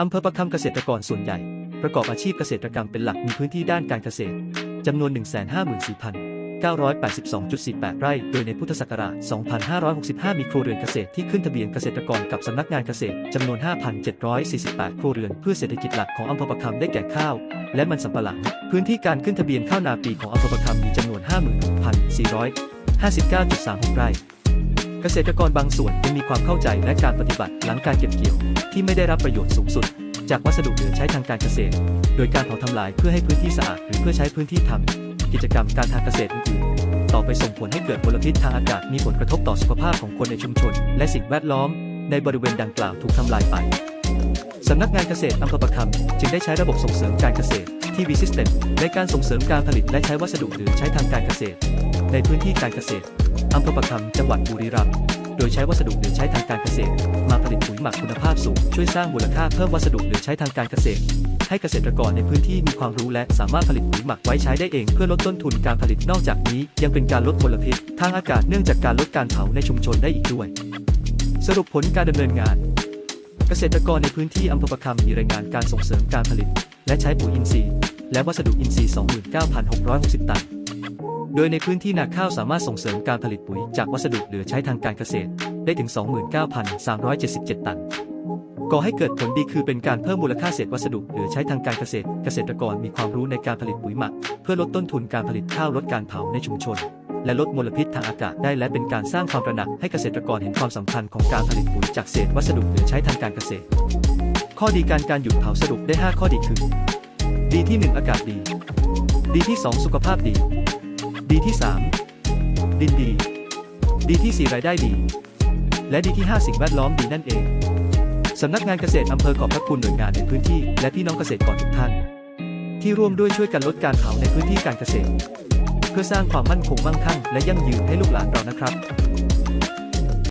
อำเภอประคำเกษตรกรส่วนใหญ่ ประกอบอาชีพเกษตรกรรมเป็นหลักมีพื้นที่ด้านการเกษตรจำนวน 154,982.48 ไร่ โดยในพุทธศักราช 2565 มีครัวเรือนเกษตรที่ขึ้นทะเบียนเกษตรกรกับสำนักงานเกษตรจำนวน 5,748 ครัวเรือนเพื่อเศรษฐกิจหลักของอำเภอประคำได้แก่ข้าว และมันสำปะหลัง พื้นที่การขึ้นทะเบียนข้าวนาปีของอำเภอประคำมีจำนวน 56,459.36 ไร่ เกษตรกรบางส่วนยังมีความเข้าใจและการปฏิบัติหลังการเก็บเกี่ยว ที่ไม่ได้รับประโยชน์สูงสุด จากวัสดุเหลือใช้ทางการเกษตร โดยการเผาทำลายเพื่อให้พื้นที่สะอาดหรือเพื่อใช้พื้นที่ทำกิจกรรมการทางเกษตรอื่นๆต่อไปส่งผลให้เกิดมลพิษทางอากาศมีผลกระทบต่อสุขภาพของคนในชุมชน และสิ่งแวดล้อม ในบริเวณดังกล่าวถูกทำลายไปสำนักงานเกษตรอำเภอประคำจึงได้ใช้ระบบส่งเสริมการเกษตรที่วีซิสเต็มในการส่งเสริมการผลิตและใช้วัสดุเหลือใช้ทางการเกษตร ในพื้นที่การเกษตร อำเภอประคำจังหวัดบุรีรัมย์ โดยใช้วัสดุเหลือใช้ทางการเกษตร มาผลิตปุ๋ยหมักคุณภาพสูง ช่วยสร้างมูลค่าเพิ่มวัสดุเหลือใช้ทางการเกษตร ให้เกษตรกรในพื้นที่มีความรู้และสามารถผลิตปุ๋ยหมักไว้ใช้ได้เองเพื่อลดต้นทุนการผลิตนอกจากนี้ ยังเป็นการลดมลพิษทางอากาศเนื่องจากการลดการเผาในชุมชนได้อีกด้วย สรุปผลการดำเนินงาน เกษตรกรในพื้นที่อำเภอประคำมีรายงานการส่งเสริมการผลิต และใช้ปุ๋ยอินทรีย์และวัสดุอินทรีย์ 29,660 ตัน โดยในพื้นที่นาข้าวสามารถส่งเสริมการผลิตปุ๋ยจากวัสดุเหลือใช้ทางการเกษตร ได้ถึง 29,377 ตันก่อให้เกิดผลดีคือเป็นการเพิ่มมูลค่าเศษวัสดุเหลือใช้ทางการเกษตร เกษตรกรมีความรู้ในการผลิตปุ๋ยหมัก เพื่อลดต้นทุนการผลิตข้าวลดการเผาในชุมชน และลดมลพิษทางอากาศได้และเป็นการสร้างความตระหนักให้เกษตรกรเห็นความสำคัญของการผลิตปุ๋ยจากเศษวัสดุเหลือใช้ทางการเกษตร ข้อดีการการหยุดเผาสรุปได้ 5 ข้อดีคือ ดีที่ 1 อากาศดี ดีที่ 2 สุขภาพดี ดีที่ 3 ดินดี ดีที่ 4 รายได้ดี และดีที่ 5 สิ่งแวดล้อมดีนั่นเอง สำนักงานเกษตรอำเภอขอบพระคุณหน่วยงานในพื้นที่ และพี่น้องเกษตรกรทุกท่าน ที่ร่วมด้วยช่วยกันลดการเผาในพื้นที่การเกษตร เพื่อสร้างความมั่นคงมั่งคั่งและยั่งยืนให้ลูกหลานเรานะครับ